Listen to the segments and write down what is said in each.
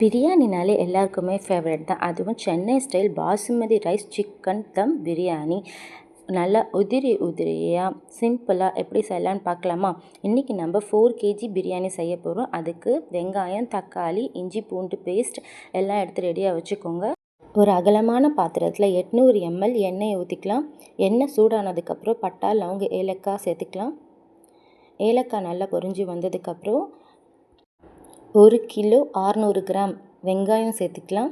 பிரியாணினாலே எல்லாருக்குமே ஃபேவரட் தான். அதுவும் Chennai style basmati rice chicken dum biryani. நல்லா உதிரி உதிரியாக சிம்பிளாக எப்படி செய்யலான்னு பார்க்கலாமா? இன்றைக்கி நம்ம ஃபோர் கேஜி பிரியாணி செய்ய போகிறோம் அதுக்கு வெங்காயம் தக்காளி இஞ்சி பூண்டு பேஸ்ட் எல்லாம் எடுத்து ரெடியாக வச்சுக்கோங்க. ஒரு அகலமான பாத்திரத்தில் எட்நூறு எம்எல் எண்ணெய் ஊற்றிக்கலாம் எண்ணெய் சூடானதுக்கப்புறம் பட்டா லவங்க ஏலக்காய் சேர்த்துக்கலாம். ஏலக்காய் நல்லா பொறிஞ்சி வந்ததுக்கப்புறம் ஒரு கிலோ ஆறுநூறு கிராம் வெங்காயம் சேர்த்துக்கலாம்.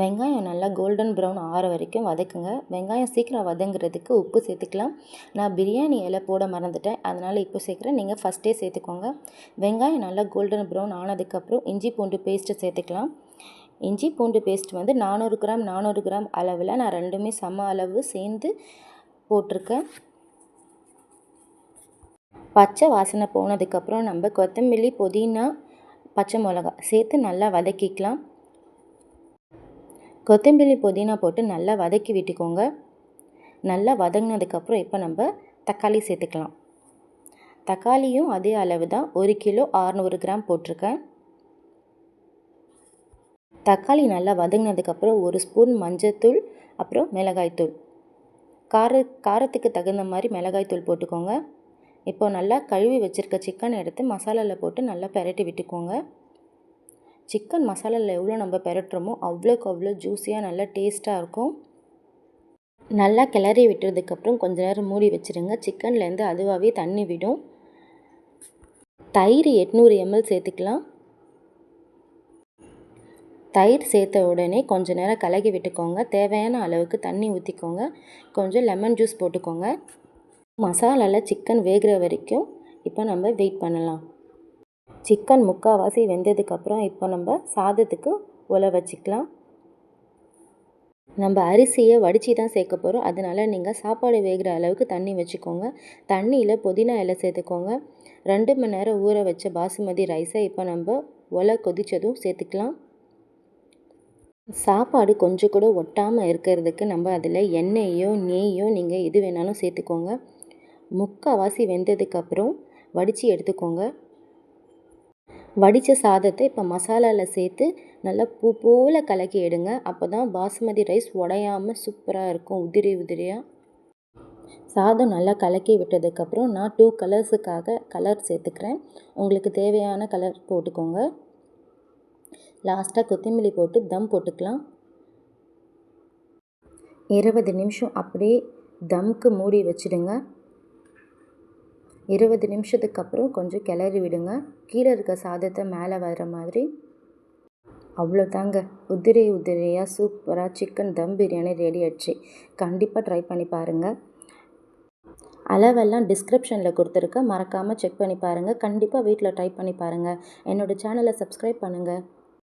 வெங்காயம் நல்லா கோல்டன் ப்ரௌன் ஆற வரைக்கும் வதக்குங்க. வெங்காயம் சீக்கிரம் வதங்குறதுக்கு உப்பு சேர்த்துக்கலாம். நான் பிரியாணி இலை போட மறந்துட்டேன். அதனால் இப்போ சேர்க்குறேன். நீங்கள் ஃபஸ்ட்டே சேர்த்துக்கோங்க. வெங்காயம் நல்லா கோல்டன் ப்ரௌன் ஆனதுக்கப்புறம் இஞ்சி பூண்டு பேஸ்ட்டு சேர்த்துக்கலாம். இஞ்சி பூண்டு பேஸ்ட் வந்து நானூறு கிராம் நானூறு கிராம் அளவில் நான் ரெண்டுமே சம அளவு சேர்ந்து போட்டிருக்கேன். பச்சை வாசனை போனதுக்கப்புறம் நம்ம கொத்தமல்லி புதினா பச்சை மிளகா சேர்த்து நல்லா வதக்கிக்கலாம். கொத்தமல்லி புதினா போட்டு நல்லா வதக்கி விட்டுக்கோங்க. நல்லா வதங்கினதுக்கப்புறம் இப்போ நம்ம தக்காளி சேர்த்துக்கலாம். தக்காளியும் அதே அளவு தான். ஒரு கிலோ அறநூறு கிராம் போட்டிருக்கேன். தக்காளி நல்லா வதங்கினதுக்கப்புறம் ஒரு ஸ்பூன் மஞ்சத்தூள் அப்புறம் மிளகாய்த்தூள். கார காரத்துக்கு தகுந்த மாதிரி மிளகாய்த்தூள் போட்டுக்கோங்க. இப்போ நல்லா கழுவி வச்சுருக்க சிக்கனை எடுத்து மசாலாவில் போட்டு நல்லா பெரட்டி விட்டுக்கோங்க. சிக்கன் மசாலாவில் எவ்வளோ நம்ம பெரட்டுறோமோ அவ்வளோக்கு அவ்வளோ ஜூஸியாக நல்லா டேஸ்ட்டாக இருக்கும். நல்லா கிளறி விட்டுறதுக்கப்புறம் கொஞ்ச நேரம் மூடி வச்சுருங்க. சிக்கன்லேருந்து அதுவாகவே தண்ணி விடும். தயிர் எட்நூறு எம்எல் சேர்த்துக்கலாம். தயிர் சேர்த்த உடனே கொஞ்ச நேரம் கலகி விட்டுக்கோங்க. தேவையான அளவுக்கு தண்ணி ஊற்றிக்கோங்க கொஞ்சம் லெமன் ஜூஸ் போட்டுக்கோங்க. மசாலாவில் சிக்கன் வேகிற வரைக்கும் இப்போ நம்ம வெயிட் பண்ணலாம். சிக்கன் முக்கால்வாசி வெந்ததுக்கப்புறம் இப்போ நம்ம சாதத்துக்கு உல வச்சுக்கலாம். நம்ம அரிசியை வடித்து தான் சேர்க்க போகிறோம் அதனால் நீங்கள் சாப்பாடு வேகிற அளவுக்கு தண்ணி வச்சுக்கோங்க. தண்ணியில் புதினா இலை சேர்த்துக்கோங்க. ரெண்டு மணி நேரம் ஊற வச்ச பாசுமதி ரைஸை இப்போ நம்ம ஒலை கொதித்ததும் சேர்த்துக்கலாம். சாப்பாடு கொஞ்சம் கூட ஒட்டாமல் இருக்கிறதுக்கு நம்ம அதில் எண்ணெயோ நெய்யோ நீங்கள் எது வேணாலும் சேர்த்துக்கோங்க. முக்கால்வாசி வெந்ததுக்கப்புறம் வடித்து எடுத்துக்கோங்க. வடித்த சாதத்தை இப்போ மசாலாவில் சேர்த்து நல்லா பூ போல் கலக்கி எடுங்க. அப்போ தான் பாசுமதி ரைஸ் உடையாமல் சூப்பராக இருக்கும் உதிரி உதிரியாக சாதம் நல்லா கலக்கி விட்டதுக்கப்புறம் நான் டூ கலர்ஸுக்காக கலர் சேர்த்துக்கிறேன். உங்களுக்கு தேவையான கலர் போட்டுக்கோங்க. லாஸ்ட்டாக கொத்தமல்லி போட்டு தம் போட்டுக்கலாம். இருபது நிமிஷம் அப்படியே தம்க்கு மூடி வச்சுடுங்க. இருபது நிமிஷத்துக்கு அப்புறம் கொஞ்சம் கிளறி விடுங்க. கீழே இருக்க சாதத்தை மேலே வர மாதிரி. அவ்வளோதாங்க. உதிரை உதிரையாக சூப்பராக சிக்கன் தம் பிரியாணி ரெடி ஆச்சு கண்டிப்பாக ட்ரை பண்ணி பாருங்கள் அளவெல்லாம் டிஸ்கிரிப்ஷனில் கொடுத்துருக்கேன். மறக்காமல் செக் பண்ணி பாருங்கள் கண்டிப்பாக வீட்டில் ட்ரை பண்ணி பாருங்கள் என்னோடய சேனலை சப்ஸ்கிரைப் பண்ணுங்கள்